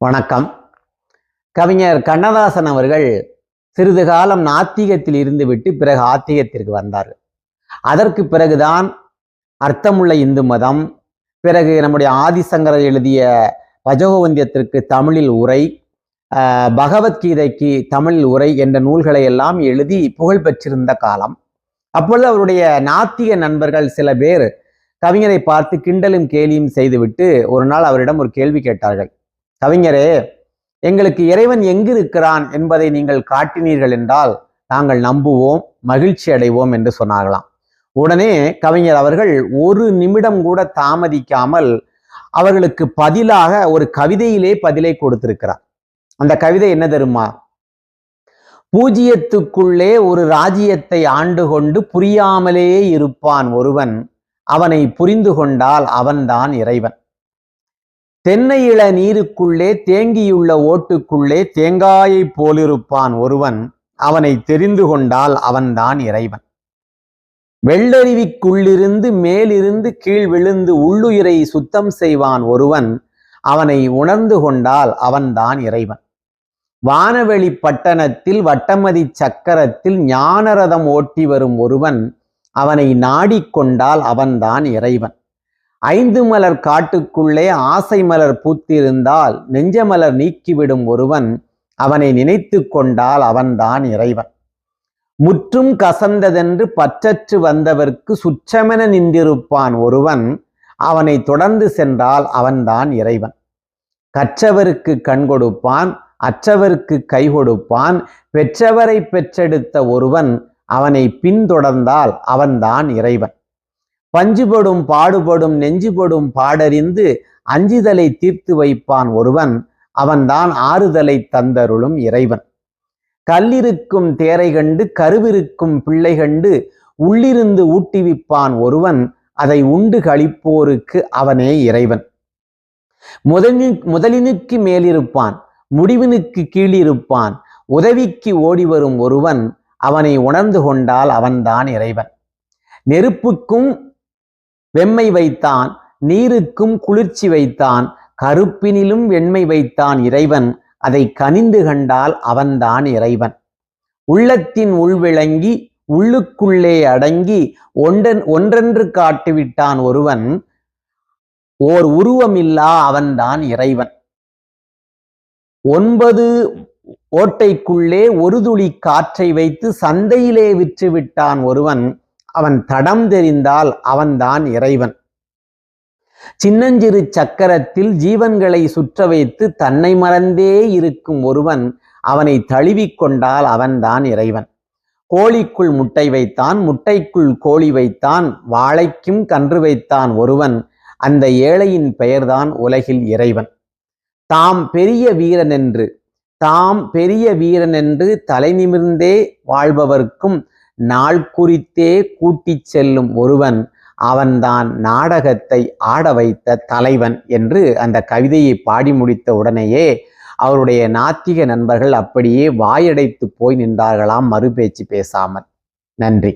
வணக்கம். கவிஞர் கண்ணதாசன் அவர்கள் சிறிது காலம் நாத்திகத்தில் இருந்துவிட்டு பிறகு ஆத்திகத்திற்கு வந்தார்கள் அதற்கு பிறகுதான் அர்த்தமுள்ள இந்து மதம் பிறகு நம்முடைய ஆதிசங்கரர் எழுதிய பஜகோவந்தியத்திற்கு தமிழில் உரை பகவத்கீதைக்கு தமிழில் உரை என்ற நூல்களை எல்லாம் எழுதி புகழ் பெற்றிருந்த காலம். அப்பொழுது அவருடைய நாத்திக நண்பர்கள் சில பேர் கவிஞரை பார்த்து கிண்டலும் கேலியும் செய்துவிட்டு ஒரு நாள் அவரிடம் ஒரு கேள்வி கேட்டார்கள். கவிஞரே எங்களுக்கு இறைவன் எங்கு இருக்கிறான் என்பதை நீங்கள் காட்டினீர்கள் என்றால் நாங்கள் நம்புவோம் மகிழ்ச்சி அடைவோம் என்று சொன்னார்களாம். உடனே கவிஞர் அவர்கள் ஒரு நிமிடம் கூட தாமதிக்காமல் அவர்களுக்கு பதிலாக ஒரு கவிதையிலே பதிலை கொடுத்திருக்கிறார். அந்த கவிதை என்ன தெரியுமா? பூஜ்யத்துக்குள்ளே ஒரு ராஜ்யத்தை ஆண்டு கொண்டு புரியாமலே இருப்பான் ஒருவன் அவனை புரிந்து கொண்டால் அவன்தான் இறைவன். தென்னை இள நீருக்குள்ளே தேங்கியுள்ள ஓட்டுக்குள்ளே தேங்காயைப் போலிருப்பான் ஒருவன். அவனை தெரிந்து கொண்டால் அவன்தான் இறைவன். வெள்ளருவிக்குள்ளிருந்து மேலிருந்து கீழ் விழுந்து உள்ளுயிரை சுத்தம் செய்வான் ஒருவன். அவனை உணர்ந்து கொண்டால் அவன்தான் இறைவன். வானவெளி பட்டணத்தில் வட்டமதி சக்கரத்தில் ஞானரதம் ஓட்டி வரும் ஒருவன். அவனை நாடிக்கொண்டால் அவன்தான் இறைவன். ஐந்து மலர் காட்டுக்குள்ளே ஆசை மலர் பூத்திருந்தால் நெஞ்ச மலர் நீக்கிவிடும் ஒருவன் அவனை நினைத்து கொண்டால் அவன்தான் இறைவன். முற்றும் கசந்ததென்று பற்றற்று வந்தவர்க்கு சுற்றமென நின்றிருப்பான் ஒருவன் அவனை தொடர்ந்து சென்றால் அவன்தான் இறைவன். கற்றவருக்கு கண் கொடுப்பான் அற்றவருக்கு கை கொடுப்பான் பெற்றவரை பெற்றெடுத்த ஒருவன் அவனை பின்தொடர்ந்தால் அவன்தான் இறைவன். பஞ்சுபடும் பாடுபடும் நெஞ்சுபடும் பாடறிந்து அஞ்சுதலை தீர்த்து வைப்பான் ஒருவன். அவன்தான் ஆறுதலை தந்தருளும் இறைவன். கல்லிருக்கும் தேரை கண்டு கருவிருக்கும் பிள்ளை கண்டு உள்ளிருந்து ஊட்டிவிப்பான் ஒருவன். அதை உண்டு கழிப்போருக்கு அவனே இறைவன். முதலி முதலினுக்கு மேலிருப்பான் முடிவினுக்கு கீழிருப்பான் உதவிக்கு ஓடி வரும் ஒருவன். அவனை உணர்ந்து கொண்டால் அவன்தான் இறைவன். நெருப்புக்கும் வெம்மை வைத்தான் நீருக்கும் குளிர்ச்சி வைத்தான் கருப்பினிலும் வெண்மை வைத்தான் இறைவன். அதை கனிந்து கண்டால் அவன்தான் இறைவன். உள்ளத்தின் உள்விளங்கி உள்ளுக்குள்ளே அடங்கி ஒன்றன் ஒன்றென்று காட்டிவிட்டான் ஒருவன் ஓர் உருவமில்லா அவன்தான் இறைவன். ஒன்பது ஓட்டைக்குள்ளே ஒரு துளி காற்றை வைத்து சந்தையிலே விற்று விட்டான் ஒருவன். அவன் தடம் தெரிந்தால் அவன்தான் இறைவன். சின்னஞ்சிறு சக்கரத்தில் ஜீவன்களை சுற்ற வைத்து தன்னை மறந்தே இருக்கும் ஒருவன் அவனை தழுவிக்கொண்டால் அவன்தான் இறைவன். கோழிக்குள் முட்டை வைத்தான் முட்டைக்குள் கோழி வைத்தான் வாழைக்கும் கன்று வைத்தான் ஒருவன். அந்த ஏழையின் பெயர்தான் உலகில் இறைவன். தாம் பெரிய வீரன் என்று தாம் பெரிய வீரன் என்று தலை நிமிர்ந்தே வாழ்பவர்க்கும் நாள் குறித்தே கூட்டிச் செல்லும் ஒருவன் அவன்தான் நாடகத்தை ஆட வைத்த தலைவன் என்று அந்த கவிதையை பாடி முடித்த உடனேயே அவருடைய நாத்திக நண்பர்கள் அப்படியே வாயடைத்து போய் நின்றார்களாம் மறுபேச்சு பேசாமல். நன்றி.